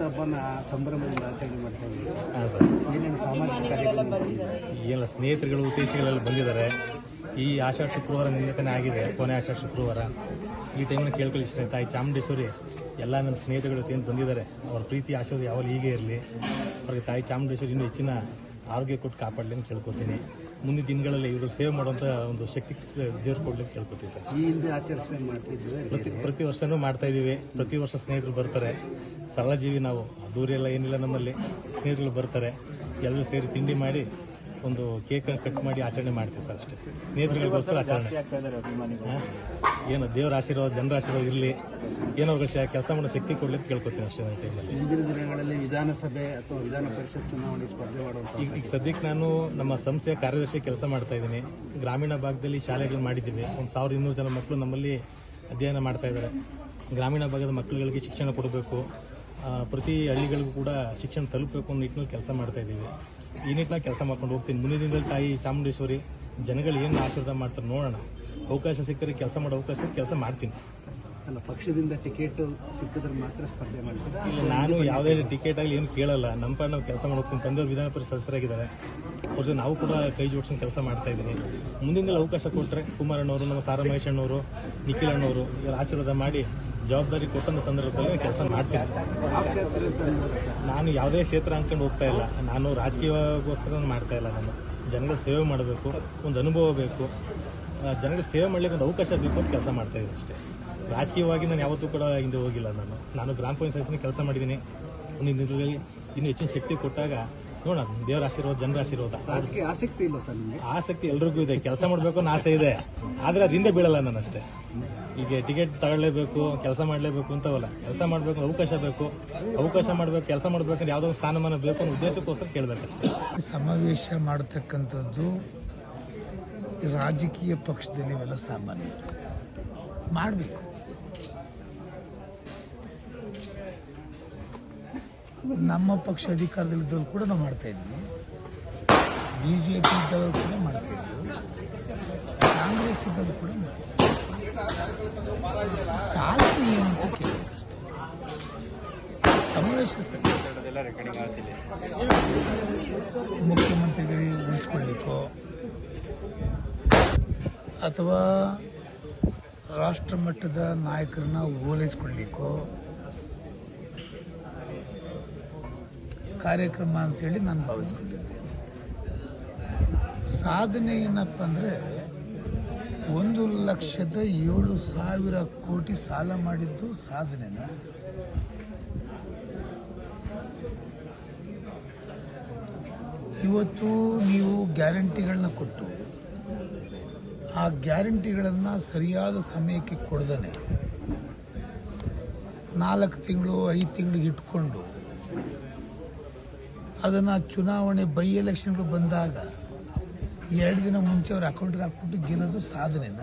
ಹುಟ್ಟುಹಬ್ಬನ ಸಂಭ್ರಮದಿಂದ ಆಚರಣೆ ಮಾಡ್ತಾ ಇದ್ದೀವಿ. ಹಾಂ ಸರ್. ಏನೇನು ಸಾಮಾಜಿಕ ಕಾರ್ಯಕ್ರಮ ಏನಿಲ್ಲ ಸ್ನೇಹಿತರುಗಳು ಉದ್ದೇಶಗಳೆಲ್ಲ ಬಂದಿದ್ದಾರೆ. ಈ ಆಷಾಢ ಶುಕ್ರವಾರ ನಿನ್ನೆತನೇ ಆಗಿದೆ ಕೊನೆ ಆಷಾಢ ಶುಕ್ರವಾರ. ಈ ಟೈಮ್ನ ಕೇಳ್ಕೊಳ್ಳಿ ತಾಯಿ ಚಾಮುಂಡೇಶ್ವರಿ ಎಲ್ಲ ನನ್ನ ಸ್ನೇಹಿತರುಗಳು ಏನು ಬಂದಿದ್ದಾರೆ. ಅವ್ರ ಪ್ರೀತಿ ಆಶೀರ್ವಾದ ಯಾವಾಗಲೂ ಹೀಗೆ ಇರಲಿ. ಅವ್ರಿಗೆ ತಾಯಿ ಚಾಮುಂಡೇಶ್ವರಿ ಇನ್ನೂ ಹೆಚ್ಚಿನ ಆರೋಗ್ಯ ಕೊಟ್ಟು ಕಾಪಾಡಲಿ ಅಂತ ಕೇಳ್ಕೊತೀನಿ. ಮುಂದಿನ ದಿನಗಳಲ್ಲಿ ಇವರು ಸೇವೆ ಮಾಡುವಂಥ ಒಂದು ಶಕ್ತಿ ದೇವ್ರು ಕೊಡ್ಲಿ ಅಂತ ಕೇಳ್ಕೊತೀವಿ ಸರ್. ಈ ಹಿಂದೆ ಆಚರಿಸಿ ಮಾಡ್ತಿದ್ವಿ ಪ್ರತಿ ಪ್ರತಿ ವರ್ಷನೂ ಮಾಡ್ತಾ ಇದ್ದೀವಿ. ಪ್ರತಿ ವರ್ಷ ಸ್ನೇಹಿತರು ಬರ್ತಾರೆ. ಸರಳ ಜೀವಿ ನಾವು. ದೂರ ಎಲ್ಲ ಏನಿಲ್ಲ ನಮ್ಮಲ್ಲಿ. ಸ್ನೇಹಿತರು ಬರ್ತಾರೆ. ಎಲ್ಲರೂ ಸೇರಿ ತಿಂಡಿ ಮಾಡಿ ಒಂದು ಕೇಕ್ ಕಟ್ ಮಾಡಿ ಆಚರಣೆ ಮಾಡ್ತೀವಿ ಸರ್ ಅಷ್ಟೇ. ಸ್ನೇಹಿತರಿಗೋಸ್ಕರ ಆಚರಣೆ? ಏನು ದೇವರ ಆಶೀರ್ವಾದ ಜನರ ಆಶೀರ್ವಾದ ಇರಲಿ. ಏನೋ ಕೆಲಸ ಮಾಡೋ ಶಕ್ತಿ ಕೊಡಲಿ ಅಂತ ಕೇಳ್ಕೊತೀನಿ ಅಷ್ಟೇ ನನ್ನ ಟೈಮಲ್ಲಿ ಮುಂದಿನ ದಿನಗಳಲ್ಲಿ ವಿಧಾನಸಭೆ ಅಥವಾ ವಿಧಾನ ಪರಿಷತ್ ಚುನಾವಣೆ ಸ್ಪರ್ಧೆ ಮಾಡುವಂತ ಈಗ ಈಗ ಸದ್ಯಕ್ಕೆ ನಾನು ನಮ್ಮ ಸಂಸ್ಥೆಯ ಕಾರ್ಯದರ್ಶಿ ಕೆಲಸ ಮಾಡ್ತಾ ಇದ್ದೀನಿ. ಗ್ರಾಮೀಣ ಭಾಗದಲ್ಲಿ ಶಾಲೆಗಳು ಮಾಡಿದ್ದೀವಿ. ಒಂದು ಸಾವಿರದ ಇನ್ನೂರು ಜನ ಮಕ್ಕಳು ನಮ್ಮಲ್ಲಿ ಅಧ್ಯಯನ ಮಾಡ್ತಾ ಇದ್ದಾರೆ. ಗ್ರಾಮೀಣ ಭಾಗದ ಮಕ್ಕಳುಗಳಿಗೆ ಶಿಕ್ಷಣ ಕೊಡಬೇಕು. ಪ್ರತಿ ಹಳ್ಳಿಗಳಿಗೂ ಕೂಡ ಶಿಕ್ಷಣ ತಲುಪಬೇಕು ಅನ್ನೋ ನಿಟ್ಟಿನಲ್ಲಿ ಕೆಲಸ ಮಾಡ್ತಾ ಇದ್ದೀವಿ. ಈ ನಿಟ್ಟಿನಲ್ಲಿ ಕೆಲಸ ಮಾಡ್ಕೊಂಡು ಹೋಗ್ತೀನಿ. ಮುಂದಿನ ದಿನದಲ್ಲಿ ತಾಯಿ ಚಾಮುಂಡೇಶ್ವರಿ ಜನಗಳು ಏನು ಆಶೀರ್ವಾದ ಮಾಡ್ತಾರೆ ನೋಡೋಣ. ಅವಕಾಶ ಸಿಕ್ಕರೆ ಕೆಲಸ ಮಾಡೋ ಅವಕಾಶ ಕೆಲಸ ಮಾಡ್ತೀನಿ. ಅಲ್ಲ ಪಕ್ಷದಿಂದ ಟಿಕೆಟ್ ಸಿಕ್ಕಿದ್ರೆ ಮಾತ್ರ ಸ್ಪರ್ಧೆ ಮಾಡ್ತೀನಿ ಇಲ್ಲ ನಾನು ಯಾವುದೇ ಟಿಕೆಟ್ ಆಗಲಿ ಏನು ಕೇಳಲ್ಲ. ನಮ್ಮ ಪಾಡ್ ನಾವು ಕೆಲಸ ಮಾಡ್ಕೊಂಡು ತಂದೆ ವಿಧಾನ ಪರಿಷತ್ ಸದಸ್ಯರಾಗಿದ್ದಾರೆ. ಅವ್ರ ಜೊತೆ ನಾವು ಕೂಡ ಕೈ ಜೋಡಿಸ್ಕೊಂಡು ಕೆಲಸ ಮಾಡ್ತಾ ಇದ್ದೀನಿ. ಮುಂದಿನ ಅವಕಾಶ ಕೊಟ್ಟರೆ ಕುಮಾರಣ್ಣವರು ನಮ್ಮ ಸಾರಾ ಮಹೇಶಣ್ಣವರು ನಿಖಿಲ್ ಅಣ್ಣವರು ಇವರ ಆಶೀರ್ವಾದ ಮಾಡಿ ಜವಾಬ್ದಾರಿ ಕೊಟ್ಟಂತ ಸಂದರ್ಭದಲ್ಲಿ ಕೆಲಸ ಮಾಡ್ತೀನಿ ನಾನು ಯಾವುದೇ ಕ್ಷೇತ್ರ ಅನ್ಕೊಂಡು ಹೋಗ್ತಾ ಇಲ್ಲ. ನಾನು ರಾಜಕೀಯಗೋಸ್ಕರ ಮಾಡ್ತಾ ಇಲ್ಲ ನಾನು. ಜನಗಳ ಸೇವೆ ಮಾಡಬೇಕು, ಒಂದು ಅನುಭವ ಬೇಕು. ಜನಗಳ ಸೇವೆ ಮಾಡಲಿಕ್ಕೆ ಒಂದು ಅವಕಾಶ ಬೇಕು ಅಂತ ಕೆಲಸ ಮಾಡ್ತಾ ಇದ್ದೀನಿ ಅಷ್ಟೇ. ರಾಜಕೀಯವಾಗಿ ನಾನು ಯಾವತ್ತೂ ಕೂಡ ಹಿಂದೆ ಹೋಗಿಲ್ಲ ನಾನು. ನಾನು ಗ್ರಾಮ ಪಂಚಾಯತ್ನ ಕೆಲಸ ಮಾಡಿದ್ದೀನಿ. ಇನ್ನೂ ಹೆಚ್ಚಿನ ಶಕ್ತಿ ಕೊಟ್ಟಾಗ ನೋಡೋಣ ದೇವರ ಆಶೀರ್ವಾದ ಜನರ ಆಶೀರ್ವಾದ. ರಾಜಕೀಯ ಆಸಕ್ತಿ ಇಲ್ಲ ಸರ್ ನಿಮಗೆ? ಆಸಕ್ತಿ ಎಲ್ರಿಗೂ ಇದೆ ಕೆಲಸ ಮಾಡಬೇಕು ಅನ್ನೋ ಆಸೆ ಇದೆ. ಆದರೆ ಅದರಿಂದ ಬೀಳಲ್ಲ ನಾನು ಅಷ್ಟೇ. ಈಗ ಟಿಕೆಟ್ ತಗೊಳ್ಳೇಬೇಕು ಕೆಲಸ ಮಾಡಲೇಬೇಕು ಅಂತವಲ್ಲ ಕೆಲಸ ಮಾಡಬೇಕು ಅವಕಾಶ ಬೇಕು. ಅವಕಾಶ ಮಾಡಬೇಕು ಕೆಲಸ ಮಾಡಬೇಕಂದ್ರೆ ಯಾವುದೋ ಒಂದು ಸ್ಥಾನಮಾನ ಬೇಕು ಅನ್ನೋ ಉದ್ದೇಶಕ್ಕೋಸ್ಕರ ಕೇಳಬೇಕಷ್ಟೇ ಸಮಾವೇಶ ಮಾಡತಕ್ಕಂಥದ್ದು ರಾಜಕೀಯ ಪಕ್ಷದಲ್ಲಿ ಇವೆಲ್ಲ ಸಾಮಾನ್ಯ. ಮಾಡಬೇಕು. ನಮ್ಮ ಪಕ್ಷ ಅಧಿಕಾರದಲ್ಲಿದ್ದವರು ಕೂಡ ನಾವು ಮಾಡ್ತಾ ಇದ್ವಿ. ಬಿ ಜೆ ಪಿ ಇದ್ದವರು ಕೂಡ ಮಾಡ್ತಾ ಇದ್ರು. ಕಾಂಗ್ರೆಸ್ ಇದ್ದವರು ಕೂಡ ಸಾಧನೆ ಏನು ಅಂತ ಸಮಾವೇಶ ಮುಖ್ಯಮಂತ್ರಿಗಳಿಗೆ ಉಳಿಸ್ಕೊಳ್ಳಿಕ್ಕೋ ಅಥವಾ ರಾಷ್ಟ್ರ ಮಟ್ಟದ ನಾಯಕರನ್ನ ಓಲೈಸ್ಕೊಳ್ಳಿಕ್ಕೋ ಕಾರ್ಯಕ್ರಮ ಅಂತೇಳಿ ನಾನು ಭಾವಿಸ್ಕೊಂಡಿದ್ದೇನೆ. ಸಾಧನೆ ಏನಪ್ಪ ಅಂದರೆ ಒಂದು ಲಕ್ಷದ ಏಳು ಸಾವಿರ ಕೋಟಿ ಸಾಲ ಮಾಡಿದ್ದು ಸಾಧನೆನ? ಇವತ್ತು ನೀವು ಗ್ಯಾರಂಟಿಗಳನ್ನ ಕೊಟ್ಟು, ಆ ಗ್ಯಾರಂಟಿಗಳನ್ನು ಸರಿಯಾದ ಸಮಯಕ್ಕೆ ಕೊಡ್ದೇ ನಾಲ್ಕು ತಿಂಗಳು, ಐದು ತಿಂಗಳಿಗೆ ಇಟ್ಕೊಂಡು ಅದನ್ನು ಚುನಾವಣೆ ಬೈ ಎಲೆಕ್ಷನ್ಗಳು ಬಂದಾಗ ಎರಡು ದಿನ ಮುಂಚೆ ಅವ್ರ ಅಕೌಂಟ್ಗೆ ಹಾಕ್ಬಿಟ್ಟು ಗೆಲ್ಲೋದು ಸಾಧನೆನ?